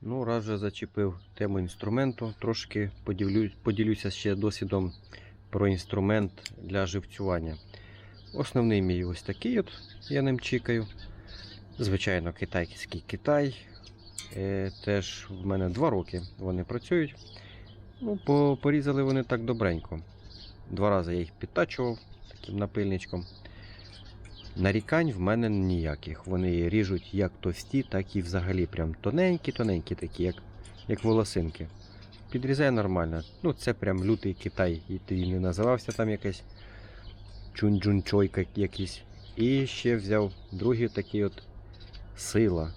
Ну, раз вже зачепив тему інструменту, трошки поділю, поділюся ще досвідом про інструмент для живцювання. Основний мій ось такий от, я ним чікаю. Звичайно, китайський Китай. Е, теж в мене 2 роки вони працюють. Ну, порізали вони так добренько. Два рази я їх підтачував таким напильничком. Нарікань в мене ніяких. Вони ріжуть як товсті, так і взагалі прям тоненькі-тоненькі такі, як, як волосинки. Підрізає нормально. Ну, це прям лютий Китай. І ти не називався там якийсь чунджунчой як- якийсь. І ще взяв другий такий от сила.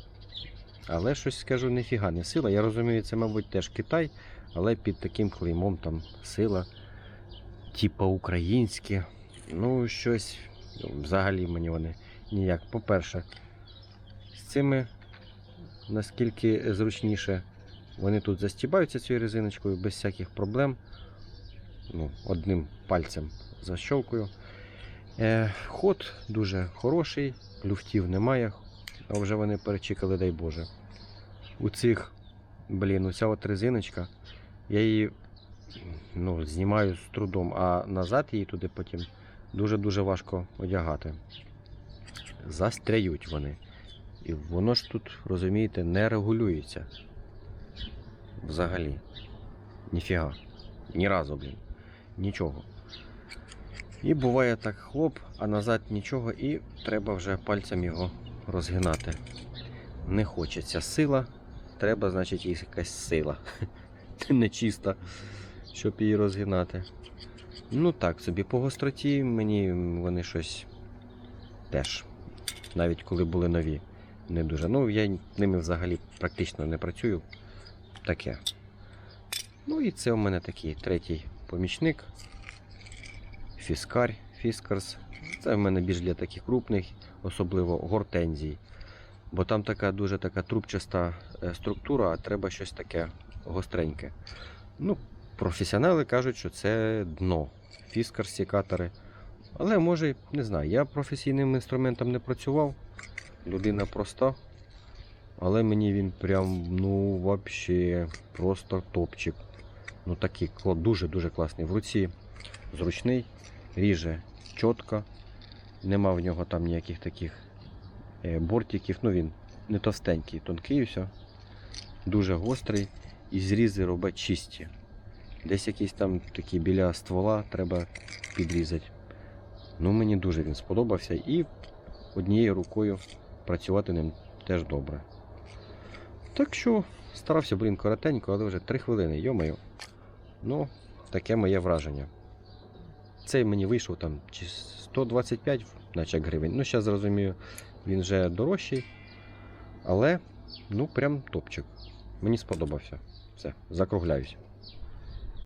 Але щось скажу, ніфіга не сила. Я розумію, це, мабуть, теж Китай, але під таким клеймом там сила, типа українське. Ну, щось взагалі мені вони ніяк. По-перше, з цими наскільки зручніше, вони тут застібаються цією резиночкою без всяких проблем. Ну, одним пальцем защолкую. Е, ход дуже хороший, люфтів немає, а вже вони перечекали, дай Боже. У цих, блін, оця от резиночка, я її ну, знімаю з трудом, а назад її туди потім дуже-дуже важко одягати. Застряють вони. І воно ж тут, розумієте, не регулюється. Взагалі. Ніфіга. Ні разу, блін. Нічого. І буває так хлоп, а назад нічого, і треба вже пальцем його розгинати. Не хочеться сила, треба, значить, якась сила. Нечиста, щоб її розгинати. Ну так собі, по гостроті мені вони щось теж, навіть коли були нові, не дуже. Ну, я ними взагалі практично не працюю. Таке. Ну і це у мене такий третій помічник. Фіскарь, фіскарс. Це в мене більш для таких крупних, особливо гортензій. Бо там така дуже така трубчаста е, структура, а треба щось таке гостреньке. Ну, професіонали кажуть, що це дно, фіскар секатори. Але може, не знаю, я професійним інструментом не працював. Людина проста. Але мені він прям, ну, вообще, просто топчик. Ну такий дуже-дуже класний. В руці зручний, ріже чітко. Нема в нього там ніяких таких е, бортиків. Ну він не товстенький, тонкий і все. Дуже гострий. І зрізи робить чисті. Десь якісь там такі біля ствола треба підрізати. Ну, мені дуже він сподобався і однією рукою працювати ним теж добре. Так що старався, блін, коротенько, але вже 3 хвилини, йомаю. Ну, таке моє враження. Цей мені вийшов там чи 125 наче гривень. Ну, зараз зрозумію, він вже дорожчий. Але, ну, прям топчик. Мені сподобався. Все, закругляюсь.